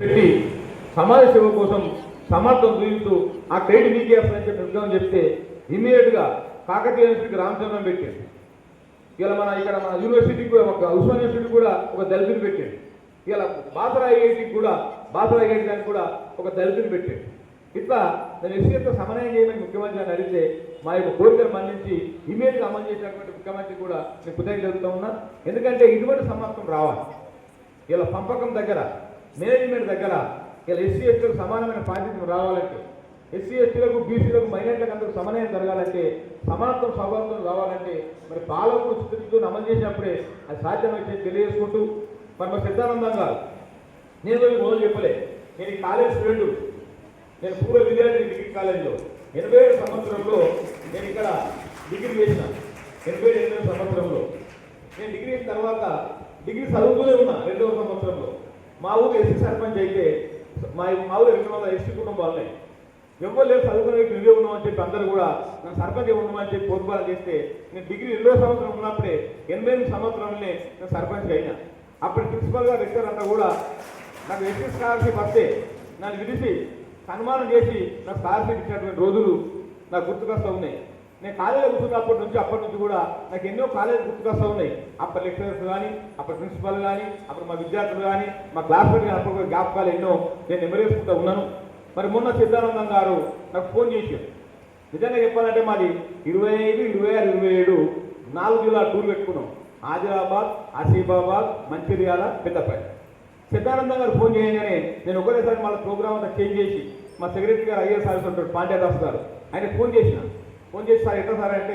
పెట్టి సమాజ సేవ కోసం సమర్థం చూపిస్తూ ఆ క్రెడిట్ మీకే వస్తుందని చెప్పి ఉద్యోగం చెప్తే ఇమ్మీడియట్గా కాకతీయ యూనివర్సిటీకి రామచంద్రం పెట్టాడు. ఇలా మన ఇక్కడ మన యూనివర్సిటీకి కూడా ఒక ఉస్మాన్ కూడా ఒక దళితుని పెట్టాడు. ఇలా బాసరా ఐఐటికి కూడా బాసరా ఐఐటి దానికి కూడా ఒక దళితుని పెట్టాడు. ఇట్లా నేను ఎస్సీతో సమన్వయం చేయమని ముఖ్యమంత్రి అని అడిగితే మా యొక్క కోరికలు మన్నించి ఇమీడియట్గా అమలు చేసినటువంటి ముఖ్యమంత్రి కూడా నేను కృతజ్ఞత జరుగుతూ ఉన్నా. ఎందుకంటే ఇటువంటి సమర్థం రావాలి. ఇలా పంపకం దగ్గర మేనేజ్మెంట్ దగ్గర ఇలా ఎస్సీ ఎస్టీలకు సమానమైన బాధ్యతలు రావాలంటే ఎస్సీ ఎస్టీలకు బీసీలకు మైనార్టీలకు అందరూ సమన్వయం జరగాలంటే సమానత్వం సౌభాగ్యం రావాలంటే మరి పాలకులు స్థితిని అమలు చేసినప్పుడే అది సాధ్యమైతే తెలియజేసుకుంటూ మరి మా సిద్ధానందం గారు నేను రోజు చెప్పలే నేను కాలేజ్ స్టూడెంట్ నేను పూర్వ విద్యార్థి డిగ్రీ కాలేజీలో ఎనభై ఏడు సంవత్సరంలో నేను ఇక్కడ డిగ్రీ చేసిన ఎనభై ఎనిమిది సంవత్సరంలో. నేను డిగ్రీ అయిన తర్వాత డిగ్రీ చదువుతూనే ఉన్నా రెండవ సంవత్సరంలో. మా ఊరు ఎస్సీ సర్పంచ్ అయితే మా మా ఊరు రెండు వందల ఎస్సీ కుటుంబాలనే ఎవరు లేదు చదువుకునే నువ్వే ఉన్నామని చెప్పి అందరూ కూడా నా సర్పంచ్ ఉన్నామని చెప్పి పొద్దుబాటు చేస్తే నేను డిగ్రీ ఇరవై సంవత్సరం ఉన్నప్పుడే ఎనభై ఎనిమిది సంవత్సరంలోనే నేను సర్పంచ్ అయినా. అప్పుడు ప్రిన్సిపల్ గారు రెక్టర్ అంతా కూడా నాకు ఎస్సీ స్కాలర్షిప్ వస్తే నన్ను విడిచి సన్మానం చేసి నాకు స్కాలర్షిప్ ఇచ్చినటువంటి రోజులు నాకు గుర్తుకొస్తూ ఉన్నాయి. నేను కాలేజీలో కూర్చున్నప్పటి నుంచి అప్పటి నుంచి కూడా నాకు ఎన్నో కాలేజీ గుర్తుకొస్తూ ఉన్నాయి. అప్పటి లెక్చరర్స్ కానీ అప్పటి ప్రిన్సిపల్ కానీ అప్పుడు మా విద్యార్థులు కానీ మా క్లాస్మేట్ కానీ అప్పుడు జ్ఞాపకాలు ఎన్నో నేను నెమరేసుకుంటూ ఉన్నాను. మరి మొన్న సిద్ధానందం గారు నాకు ఫోన్ చేశారు. నిజంగా చెప్పాలంటే మాది ఇరవై ఐదు ఇరవై ఆరు ఇరవై ఏడు నాలుగు జిల్లా టూర్ పెట్టుకున్నాం. ఆదిలాబాద్ ఆసిఫాబాద్ మంచిర్యాల పెద్దపల్లి. సిద్ధానందం గారు ఫోన్ చేయగానే నేను ఒకటేసారి మళ్ళీ ప్రోగ్రామ్ అంతా చేంజ్ చేసి మా సెక్రటరీ గారు ఐఎస్ ఆఫీసర్ ఉంటాడు పాండ్యదాస్ గారు ఆయన ఫోన్ చేసినాను ఫోన్ చేసి సార్ ఎట్లా సార్ అంటే